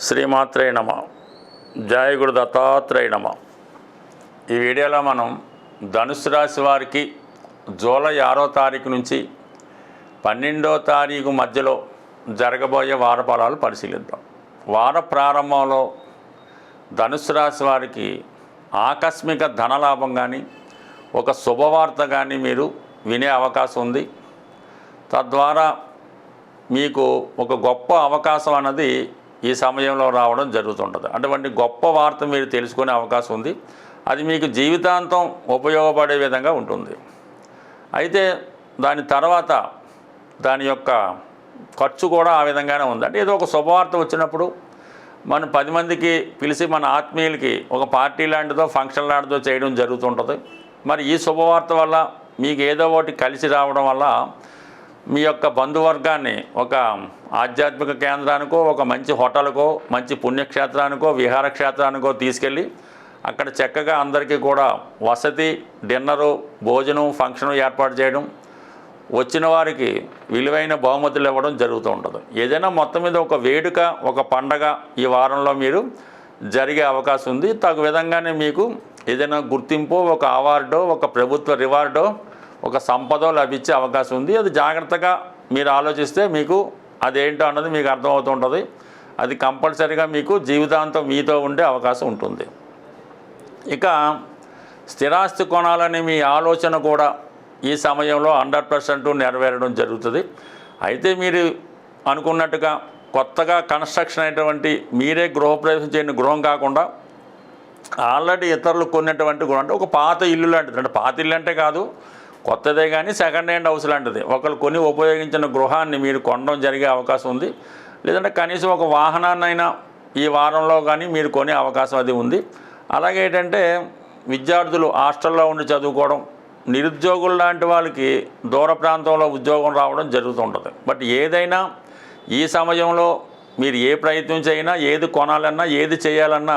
శ్రీమాత్రే నమ. జాయగుడు దత్తాత్రేయ నమ. ఈ వీడియోలో మనం ధనుసు రాశి వారికి జూలై ఆరో తారీఖు నుంచి పన్నెండో తారీఖు మధ్యలో జరగబోయే వార ఫలాలు పరిశీలిద్దాం. వార ప్రారంభంలో ధనుసు రాశి వారికి ఆకస్మిక ధనలాభం కానీ ఒక శుభవార్త కానీ మీరు వినే అవకాశం ఉంది. తద్వారా మీకు ఒక గొప్ప అవకాశం అన్నది ఈ సమయంలో రావడం జరుగుతుంటుంది. అటువంటి గొప్ప వార్త మీరు తెలుసుకునే అవకాశం ఉంది. అది మీకు జీవితాంతం ఉపయోగపడే విధంగా ఉంటుంది. అయితే దాని తర్వాత దాని యొక్క ఖర్చు కూడా ఆ విధంగానే ఉంది. అంటే ఏదో ఒక శుభవార్త వచ్చినప్పుడు మనం పది మందికి పిలిచి మన ఆత్మీయులకి ఒక పార్టీ లాంటిదో ఫంక్షన్ లాంటిదో చేయడం జరుగుతుంటుంది. మరి ఈ శుభవార్త వల్ల మీకు ఏదో ఒకటి కలిసి రావడం వల్ల మీ యొక్క బంధువర్గాన్ని ఒక ఆధ్యాత్మిక కేంద్రానికో ఒక మంచి హోటల్కో మంచి పుణ్యక్షేత్రానికో విహార క్షేత్రానికో తీసుకెళ్ళి అక్కడ చక్కగా అందరికీ కూడా వసతి డిన్నరు భోజనం ఫంక్షన్ ఏర్పాటు చేయడం వచ్చిన వారికి విలువైన బహుమతులు ఇవ్వడం జరుగుతూ ఉంటుంది. ఏదైనా మొత్తం మీద ఒక వేడుక ఒక పండగ ఈ వారంలో మీరు జరిగే అవకాశం ఉంది. తగు విధంగానే మీకు ఏదైనా గుర్తింపు ఒక అవార్డో ఒక ప్రభుత్వ రివార్డో ఒక సంపదో లభించే అవకాశం ఉంది. అది జాగ్రత్తగా మీరు ఆలోచిస్తే మీకు అదేంటో అన్నది మీకు అర్థమవుతుంటుంది. అది కంపల్సరీగా మీకు జీవితాంతం మీతో ఉండే అవకాశం ఉంటుంది. ఇక స్థిరాస్తి కొనాలనే మీ ఆలోచన కూడా ఈ సమయంలో హండ్రెడ్ పర్సెంట్ నెరవేరడం జరుగుతుంది. అయితే మీరు అనుకున్నట్టుగా కొత్తగా కన్స్ట్రక్షన్ అయినటువంటి మీరే గృహప్రవేశం చేయని గృహం కాకుండా ఆల్రెడీ ఇతరులు కొన్నటువంటి గృహం. అంటే ఒక పాత ఇల్లు లాంటిది. అంటే పాత ఇల్లు అంటే కాదు. కొత్తదే కానీ సెకండ్ హ్యాండ్ హౌస్ లాంటిది. ఒకరు కొని ఉపయోగించిన గృహాన్ని మీరు కొనడం జరిగే అవకాశం ఉంది. లేదంటే కనీసం ఒక వాహనాన్నైనా ఈ వారంలో కానీ మీరు కొనే అవకాశం అది ఉంది. అలాగే ఏంటంటే విద్యార్థులు హాస్టల్లో ఉండి చదువుకోవడం నిరుద్యోగులు లాంటి వాళ్ళకి దూర ప్రాంతంలో ఉద్యోగం రావడం జరుగుతుంటుంది. బట్ ఏదైనా ఈ సమయంలో మీరు ఏ ప్రయత్నం చేయినా ఏది కొనాలన్నా ఏది చేయాలన్నా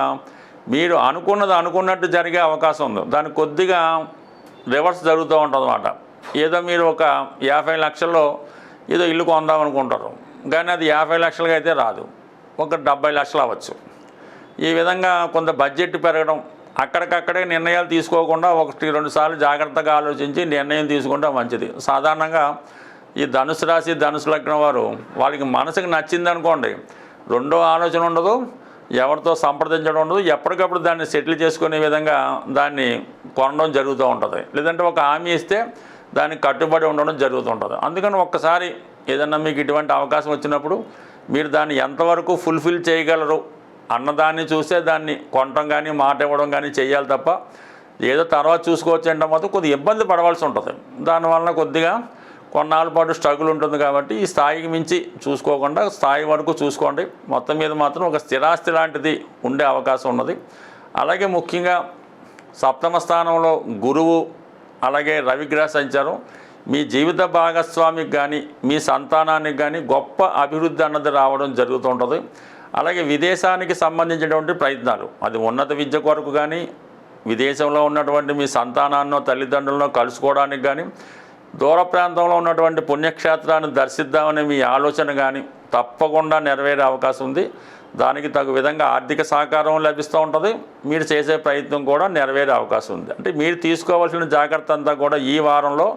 మీరు అనుకున్నది అనుకున్నట్టు జరిగే అవకాశం ఉంది. దానికి కొద్దిగా రివర్స్ జరుగుతూ ఉంటుందన్నమాట. ఏదో మీరు ఒక యాభై లక్షల్లో ఏదో ఇల్లు కొందాం అనుకుంటారు కానీ అది యాభై లక్షలుగా అయితే రాదు. ఒక డెబ్బై లక్షలు అవ్వచ్చు. ఈ విధంగా కొంత బడ్జెట్ పెరగడం అక్కడికక్కడే నిర్ణయాలు తీసుకోకుండా ఒకటి రెండు సార్లు జాగ్రత్తగా ఆలోచించి నిర్ణయం తీసుకుంటే మంచిది. సాధారణంగా ఈ ధనుసు రాశి ధనుసు లగ్నం వారు వాళ్ళకి మనసుకు నచ్చింది అనుకోండి రెండో ఆలోచన ఉండదు ఎవరితో సంప్రదించడం ఉండదు. ఎప్పటికప్పుడు దాన్ని సెటిల్ చేసుకునే విధంగా దాన్ని కొనడం జరుగుతూ ఉంటుంది. లేదంటే ఒక హామీ ఇస్తే దానికి కట్టుబడి ఉండడం జరుగుతుంటుంది అందుకని ఒక్కసారి ఏదన్నా మీకు ఇటువంటి అవకాశం వచ్చినప్పుడు మీరు దాన్ని ఎంతవరకు ఫుల్ఫిల్ చేయగలరు అన్నదాన్ని చూస్తే దాన్ని కొనటం కానీ మాట ఇవ్వడం కానీ చేయాలి తప్ప ఏదో తర్వాత చూసుకోవచ్చు అంటే మాత్రం కొద్దిగా ఇబ్బంది పడవలసి ఉంటుంది. దానివల్ల కొద్దిగా కొన్నాళ్ళ పాటు స్ట్రగుల్ ఉంటుంది కాబట్టి ఈ స్థాయికి మించి చూసుకోకుండా స్థాయి వరకు చూసుకోండి. మొత్తం మీద మాత్రం ఒక స్థిరాస్తి లాంటిది ఉండే అవకాశం ఉన్నది. అలాగే ముఖ్యంగా సప్తమ స్థానంలో గురువు అలాగే రవిగ్రహ సంచారం. మీ జీవిత భాగస్వామికి కానీ మీ సంతానానికి కానీ గొప్ప అభివృద్ధి అన్నది రావడం జరుగుతుంటుంది అలాగే విదేశానికి సంబంధించినటువంటి ప్రయత్నాలు. అది ఉన్నత విద్య కొరకు కానీ విదేశంలో ఉన్నటువంటి మీ సంతానాన్నో తల్లిదండ్రులను కలుసుకోవడానికి కానీ దూర ప్రాంతంలో ఉన్నటువంటి పుణ్యక్షేత్రాన్ని దర్శిద్దామనే మీ ఆలోచన కానీ తప్పకుండా నెరవేరే అవకాశం ఉంది. దానికి తగు విధంగా ఆర్థిక సహకారం లభిస్తూ ఉంటుంది. మీరు చేసే ప్రయత్నం కూడా నెరవేరే అవకాశం ఉంది. అంటే మీరు తీసుకోవాల్సిన జాగ్రత్త అంతా కూడా ఈ వారంలో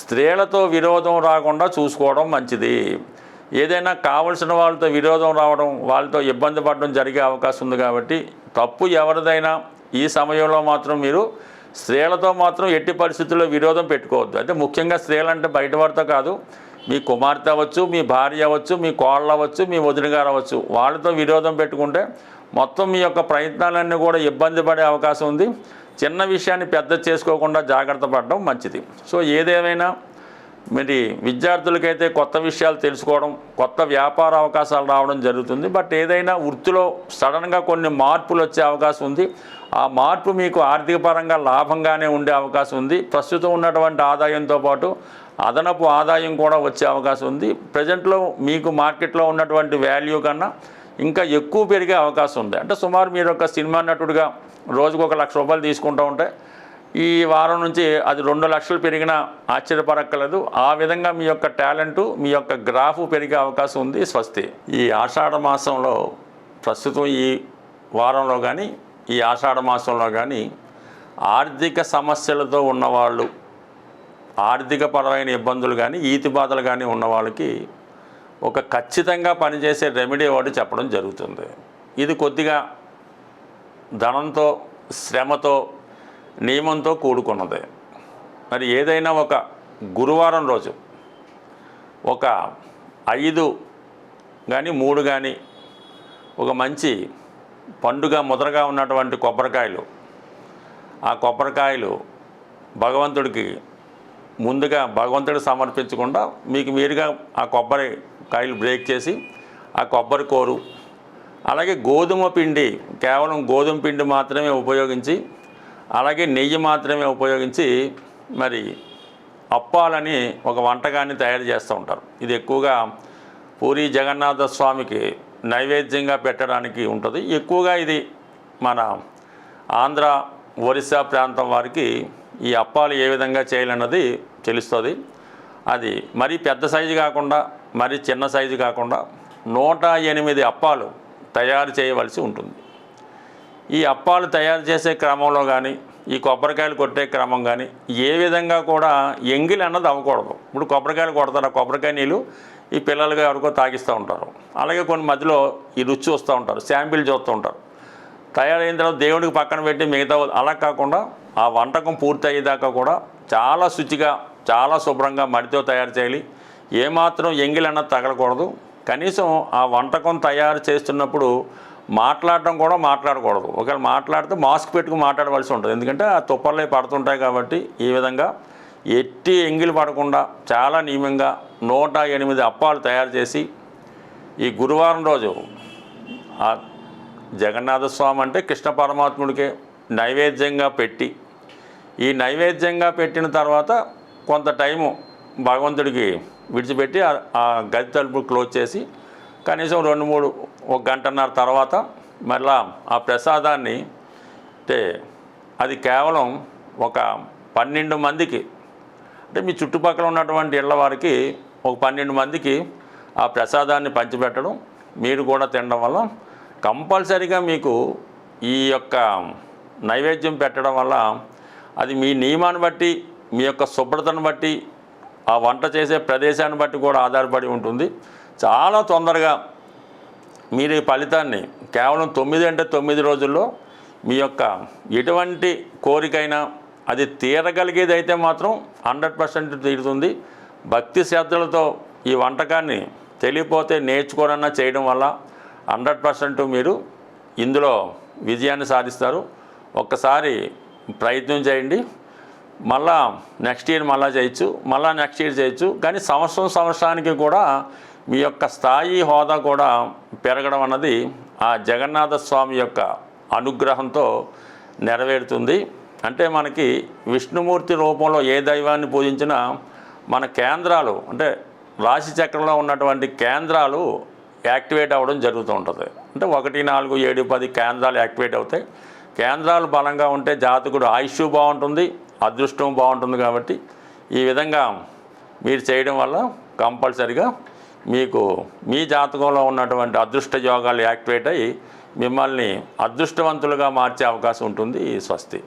స్త్రీలతో విరోధం రాకుండా చూసుకోవడం మంచిది. ఏదైనా కావలసిన వాళ్ళతో విరోధం రావడం వాళ్ళతో ఇబ్బంది పడడం జరిగే అవకాశం ఉంది కాబట్టి తప్పు ఎవరిదైనా ఈ సమయంలో మాత్రం మీరు స్త్రీలతో మాత్రం ఎట్టి పరిస్థితుల్లో విరోధం పెట్టుకోవద్దు. అంటే ముఖ్యంగా స్త్రీలు అంటే బయట వారితో కాదు. మీ కుమార్తె అవ్వచ్చు మీ భార్య అవ్వచ్చు మీ కోళ్ళ అవ్వచ్చు మీ వదిన గారు అవ్వచ్చు. వాళ్ళతో విరోధం పెట్టుకుంటే మొత్తం మీ యొక్క ప్రయత్నాలన్నీ కూడా ఇబ్బంది పడే అవకాశం ఉంది. చిన్న విషయాన్ని పెద్ద చేసుకోకుండా జాగ్రత్త పడడం మంచిది. సో ఏదేమైనా మరి విద్యార్థులకైతే కొత్త విషయాలు తెలుసుకోవడం కొత్త వ్యాపార అవకాశాలు రావడం జరుగుతుంది. బట్ ఏదైనా వృత్తిలో సడన్గా కొన్ని మార్పులు వచ్చే అవకాశం ఉంది. ఆ మార్పు మీకు ఆర్థిక పరంగా లాభంగానే ఉండే అవకాశం ఉంది. ప్రస్తుతం ఉన్నటువంటి ఆదాయంతో పాటు అదనపు ఆదాయం కూడా వచ్చే అవకాశం ఉంది. ప్రజెంట్లో మీకు మార్కెట్లో ఉన్నటువంటి వాల్యూ కన్నా ఇంకా ఎక్కువ పెరిగే అవకాశం ఉంది. అంటే సుమారు మీరు ఒక సినిమా నటుడిగా రోజుకు ఒక లక్ష రూపాయలు తీసుకుంటూ ఉంటే ఈ వారం నుంచి అది రెండు లక్షలు పెరిగినా ఆశ్చర్యపరక్కలేదు. ఆ విధంగా మీ యొక్క టాలెంటు మీ యొక్క గ్రాఫ్ పెరిగే అవకాశం ఉంది స్వస్తి. ఈ ఆషాఢ మాసంలో ప్రస్తుతం ఈ వారంలో కానీ ఈ ఆషాఢ మాసంలో కానీ ఆర్థిక సమస్యలతో ఉన్నవాళ్ళు ఆర్థికపరమైన ఇబ్బందులు కానీ ఈతి బాధలు కానీ ఉన్న వాళ్ళకి ఒక ఖచ్చితంగా పనిచేసే రెమెడీ ఒకటి చెప్పడం జరుగుతుంది. ఇది కొద్దిగా ధనంతో శ్రమతో నియమంతో కూడుకున్నది. మరి ఏదైనా ఒక గురువారం రోజు ఒక ఐదు కానీ మూడు కానీ ఒక మంచి పండుగ ముద్రగా ఉన్నటువంటి కొబ్బరికాయలు ఆ కొబ్బరికాయలు భగవంతుడికి ముందుగా భగవంతుడికి సమర్పించకుండా మీకు మీరుగా ఆ కొబ్బరి కాయలు బ్రేక్ చేసి ఆ కొబ్బరి కోరు అలాగే గోధుమ పిండి కేవలం గోధుమ పిండి మాత్రమే ఉపయోగించి అలాగే నెయ్యి మాత్రమే ఉపయోగించి మరి అప్పాలని ఒక వంటకాన్ని తయారు చేస్తూ ఉంటారు. ఇది ఎక్కువగా పూరి జగన్నాథ స్వామికి నైవేద్యంగా పెట్టడానికి ఉంటుంది. ఎక్కువగా ఇది మన ఆంధ్ర ఒరిస్సా ప్రాంతం వారికి ఈ అప్పాలు ఏ విధంగా చేయాలన్నది తెలుస్తుంది. అది మరీ పెద్ద సైజు కాకుండా మరీ చిన్న సైజు కాకుండా నూట ఎనిమిది అప్పాలు తయారు చేయవలసి ఉంటుంది. ఈ అప్పాలు తయారు చేసే క్రమంలో కానీ ఈ కొబ్బరికాయలు కొట్టే క్రమం కానీ ఏ విధంగా కూడా ఎంగిలి అన్నది అవ్వకూడదు. ఇప్పుడు కొబ్బరికాయలు కొడతారు? ఆ కొబ్బరికాయ నీళ్ళు ఈ పిల్లలుగా ఎవరికో తాగిస్తూ ఉంటారు. అలాగే కొన్ని మధ్యలో ఈ రుచి చూస్తూ ఉంటారు. శాంపిల్ చూస్తూ ఉంటారు. తయారైన తర్వాత దేవుడికి పక్కన పెట్టి మిగతా అలా కాకుండా ఆ వంటకం పూర్తి అయ్యేదాకా కూడా చాలా శుచిగా చాలా శుభ్రంగా మడితో తయారు చేయాలి. ఏమాత్రం ఎంగిలి అన్నది తగలకూడదు. కనీసం ఆ వంటకం తయారు చేస్తున్నప్పుడు మాట్లాడటం కూడా మాట్లాడకూడదు. ఒకవేళ మాట్లాడితే మాస్క్ పెట్టుకుని మాట్లాడవలసి ఉంటుంది. ఎందుకంటే ఆ తుప్పర్లే పడుతుంటాయి కాబట్టి ఈ విధంగా ఎట్టి ఎంగిలి పడకుండా చాలా నియమంగా నూట ఎనిమిది అప్పాలు తయారు చేసి ఈ గురువారం రోజు ఆ జగన్నాథ స్వామి అంటే కృష్ణ పరమాత్ముడికే నైవేద్యంగా పెట్టి ఈ నైవేద్యంగా పెట్టిన తర్వాత కొంత టైము భగవంతుడికి విడిచిపెట్టి ఆ గది తలుపు క్లోజ్ చేసి కనీసం రెండు మూడు ఒక గంటన్నర తర్వాత మళ్ళా ఆ ప్రసాదాన్ని అంటే అది కేవలం ఒక పన్నెండు మందికి అంటే మీ చుట్టుపక్కల ఉన్నటువంటి ఇళ్ళ వారికి ఒక పన్నెండు మందికి ఆ ప్రసాదాన్ని పంచిపెట్టడం మీరు కూడా తినడం వల్ల కంపల్సరీగా మీకు ఈ యొక్క నైవేద్యం పెట్టడం వల్ల అది మీ నియమాన్ని బట్టి మీ యొక్క శుభ్రతను బట్టి ఆ వంట చేసే ప్రదేశాన్ని బట్టి కూడా ఆధారపడి ఉంటుంది. చాలా తొందరగా మీరు ఈ ఫలితాన్ని కేవలం తొమ్మిది అంటే తొమ్మిది రోజుల్లో మీ యొక్క ఎటువంటి కోరికైనా అది తీరగలిగేది అయితే మాత్రం హండ్రెడ్ పర్సెంట్ తీరుతుంది. భక్తి శ్రద్ధలతో ఈ వంటకాన్ని తెలియపోతే నేర్చుకోనన్నా చేయడం వల్ల హండ్రెడ్ పర్సెంట్ మీరు ఇందులో విజయాన్ని సాధిస్తారు. ఒక్కసారి ప్రయత్నం చేయండి. మళ్ళా నెక్స్ట్ ఇయర్ మళ్ళా చేయొచ్చు మళ్ళా నెక్స్ట్ ఇయర్ చేయొచ్చు. కానీ సంవత్సరం సంవత్సరానికి కూడా మీ యొక్క స్థాయి హోదా కూడా పెరగడం అన్నది ఆ జగన్నాథ స్వామి యొక్క అనుగ్రహంతో నెరవేరుతుంది. అంటే మనకి విష్ణుమూర్తి రూపంలో ఏ దైవాన్ని పూజించినా మన కేంద్రాలు అంటే రాశి చక్రంలో ఉన్నటువంటి కేంద్రాలు యాక్టివేట్ అవ్వడం జరుగుతూ ఉంటుంది. అంటే ఒకటి నాలుగు ఏడు పది కేంద్రాలు యాక్టివేట్ అవుతాయి. కేంద్రాలు బలంగా ఉంటే జాతకుడు ఆయుష్ బాగుంటుంది అదృష్టం బాగుంటుంది కాబట్టి ఈ విధంగా మీరు చేయడం వల్ల కంపల్సరిగా మీకు మీ జాతకంలో ఉన్నటువంటి అదృష్ట యోగాలు యాక్టివేట్ అయ్యి మిమ్మల్ని అదృష్టవంతులుగా మార్చే అవకాశం ఉంటుంది. స్వస్తి.